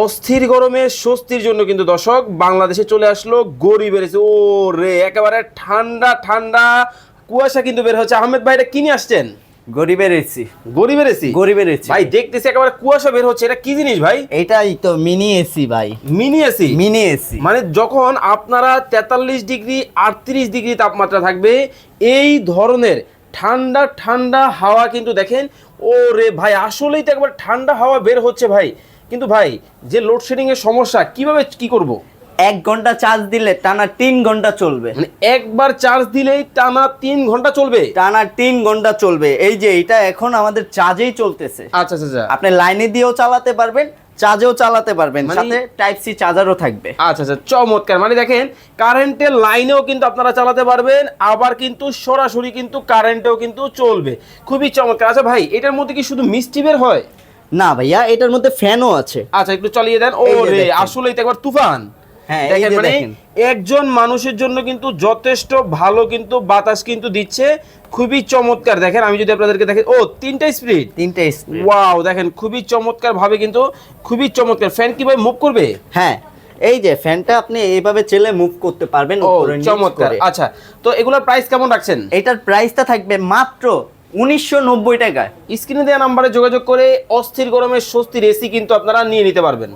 অস্থির গরমে স্বস্তির জন্য কিন্তু দর্শক বাংলাদেশে চলে আসলো গরিবের এসি। ও রে একেবারে ঠান্ডা ঠান্ডা কুয়াশা কিন্তু বের হচ্ছে। আহমেদ ভাই এটা কিনে আসছেন? গরিবের এসি। গরিবের এসি? গরিবের এসি। ভাই দেখতেছি একেবারে কুয়াশা বের হচ্ছে। এটা কি জিনিস ভাই? এটাই তো মিনি এসি ভাই। Mini AC? Mini AC. মানে যখন আপনারা তেতাল্লিশ ডিগ্রি আটত্রিশ ডিগ্রি তাপমাত্রা থাকবে এই ধরনের ঠান্ডা ঠান্ডা হাওয়া কিন্তু দেখেন ও রে ভাই আসলেই তো একবার ঠান্ডা হাওয়া বের হচ্ছে ভাই। কিন্তু ভাই যে লোডশেডিং এর সমস্যা কীভাবে কি করব? এক ঘণ্টা চার্জ দিলে টানা তিন ঘণ্টা চলবে। মানে একবার চার্জ দিলেই টানা তিন ঘণ্টা চলবে? টানা তিন ঘণ্টা চলবে। এই যে এটা এখন আমাদের চার্জেই চলতেছে। আচ্ছা আচ্ছা আচ্ছা। আপনি লাইনে দিয়েও চালাতে পারবেন চার্জেও চালাতে পারবেন। মানে- সাথে টাইপ সি চার্জারও থাকবে। আচ্ছা আচ্ছা চমৎকার। মানে দেখেন কারেন্টের লাইনেও কিন্তু আপনারা চালাতে পারবেন আবার কিন্তু সরাসরি কিন্তু কারেন্টেও কিন্তু চলবে। খুবই চমৎকার। আচ্ছা ভাই এটার মধ্যে কি শুধু মিষ্টি বের হয়? না ভাইয়া এটার মধ্যে ফ্যানও আছে। আচ্ছা একটু চালিয়ে দেন। ও রে। আসলেই তো একবার তুফান। হ্যাঁ, মানে। একজন মানুষের জন্য কিন্তু যথেষ্ট ভালো কিন্তু বাতাস কিন্তু দিচ্ছে। খুবই চমৎকার। দেখেন আমি যদি আপনাদেরকে দেখেন ও তিনটা স্পিড। তিনটে স্প্রে ওয়াও দেখেন খুবই চমৎকার ভাবে কিন্তু খুবই চমৎকার। ফ্যান কীভাবে মুভ করবে? হ্যাঁ এই যে ফ্যানটা আপনি এইভাবে চেলে মুভ করতে পারবেন ও চমৎকার। আচ্ছা তো এগুলোর প্রাইস কেমন রাখছেন? এটার প্রাইসটা থাকবে মাত্র উনিশশো নব্বই টাকায় স্ক্রিনে দেওয়া নাম্বারে যোগাযোগ করে অস্থির গরমের স্বস্তির এসি কিন্তু আপনারা নিয়ে নিতে পারবেন।